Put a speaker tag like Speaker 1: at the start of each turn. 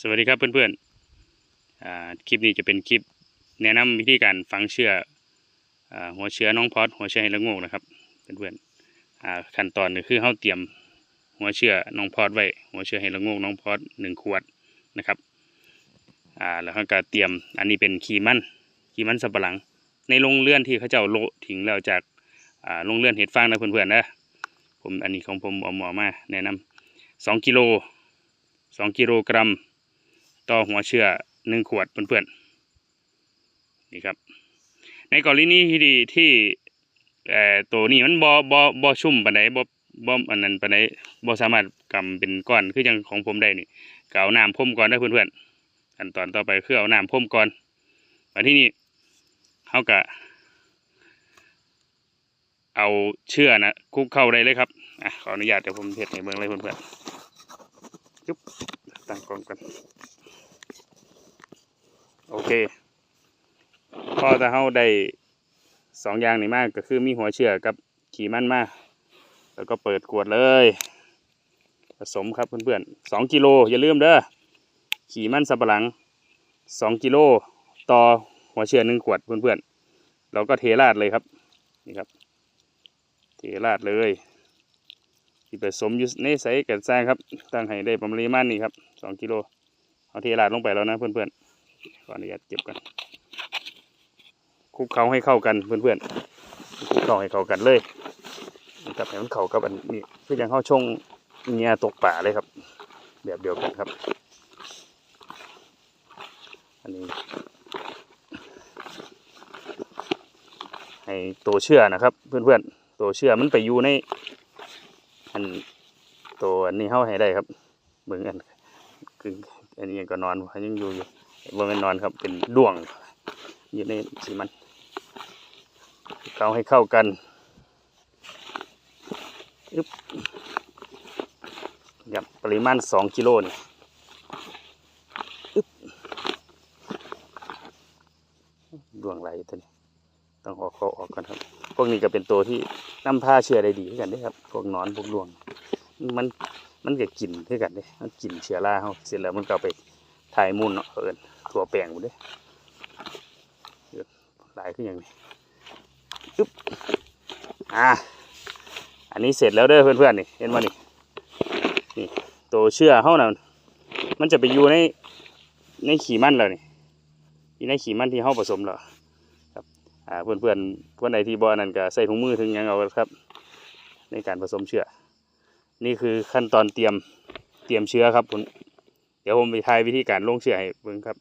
Speaker 1: สวัสดีครับเพื่อนๆอ่าคลิปนี้จะเป็นคลิปแนะนำวิธีการฝังเชื้ออหัวเชื้อน้องพอดหัวเชื้อเห็ดละโงกนะครับเพื่อนๆอ่าขั้นตอนก็คือเข้าเตรียมหัวเชื้อน้องพอดไว้หัวเชื้อเห็ดละโงกน้องพอดหนึ่งขวดนะครับแล้วเขาก็เตรียมอันนี้เป็นขีมันขีมันสับปะหลัง ในโรงเรือนที่เขาเจ้าโลทิ้งแล้วจากอ่าโรงเรือนเห็ดฟางนะเพื่อนๆนะผมอันนี้ของผมเอาหมอมาแนะนำสองกิโลสองกิโลกรัม ต่อหัวเชื้อหนึ่งขวดเพื่อนๆนี่ครับ ในกรณีที่ดีที่ตัวนี้มันบ่บ่บ่ชุ่มปานใดบ่บ่อันนั้นปานใดบ่สามารถกำเป็นก้อนคือย่างของผมได้นี่กเอาน้ำพ่มก่อนนะเพื่อนๆขั้นตอนต่อไปคือเอาน้ำพ่มก่อนมาที่นี่เขาก็เอาเชื่อนะคุกเข้าได้เลยครับอะขออนุญาตเดี๋ยวผมเทสให้เบิ่งเลยเพื่อนๆจุ๊บตั้งกล้องกัน โอเคพอถ้าเราได้สองอย่างนี้มากก็คือมีหัวเชือกกับขี่มันมาแล้วก็เปิดขวดเลย ผสมครับเพื่อนๆสองกิโลอย่าลืมเด้อขี่มันสับปะหลังสองกิโลต่อหัวเชื่อหนึ่งขวดเพื่อนๆเราก็เทราดเลยครับนี่ครับ เทราดเลยที่ผสมยู่ในใส่กันสร้างครับตั้งให้ได้ประมาณนี้ครับสองกิโลเอาเทราดลงไปแล้วนะเพื่อนๆ ขออนุญาตเก็บกันคลุกเคล้าให้เข้ากันเพื่อนๆคลุกเคล้าให้เข้ากันเลยกับให้มันเข้ากับอันนี้คือยังเข้าช่องเงียตกป่าเลยครับ แบบเดียวกันครับ อันนี้ให้ตัวเชื่อนะครับ เพื่อนๆตัวเชื่อมันไปอยู่ในอันตัวอันนี้เข้าให้ได้ครับเหมือนกันคืออันนี้ยังก็นอนยังอยู่อยู่ บนเป็นนอนครับเป็นดวง อยู่ในสีมันเขาให้เข้ากันอึ๊บกับปริมาณสองกิโลนี่อึ๊บดวงไหลตัวนี้ต้องออกเขาออกก่อนครับ พวกนี้ก็เป็นตัวที่นำผ้าเชื้อได้ดีเหมือนกันด้ครับพวกนอนพวกดวง มันมันก็กินด้วยกันเด้มันกินเชื้อราเขาเสร็จแล้วมันก็เอาไป ถ่ายมูลเนาะเอินถั่วแป้งหมดเด้เดี๋ยหลายขึ้นอย่างนี้อึ๊บอ่าอันนี้เสร็จแล้วเด้อเพื่อนๆนี่เห็นว่านี่นี่ตัวเชื่อเขาน่ะมันจะไปอยู่ในในขี่มันแล้วนี่อยู่ในขี่มันที่เขาผสมแล้วครับอ่าเพื่อนๆเพื่อนใดที่บ่อนั่นก็ใส่ถุงมือถึงยังเอาครับ ในการผสมเชื้อนี่คือขั้นตอนเตรียมเตรียมเชื้อครับผม เดี๋ยวผมไปทายวิธีการลงเชื่อให้เบิ่งครับ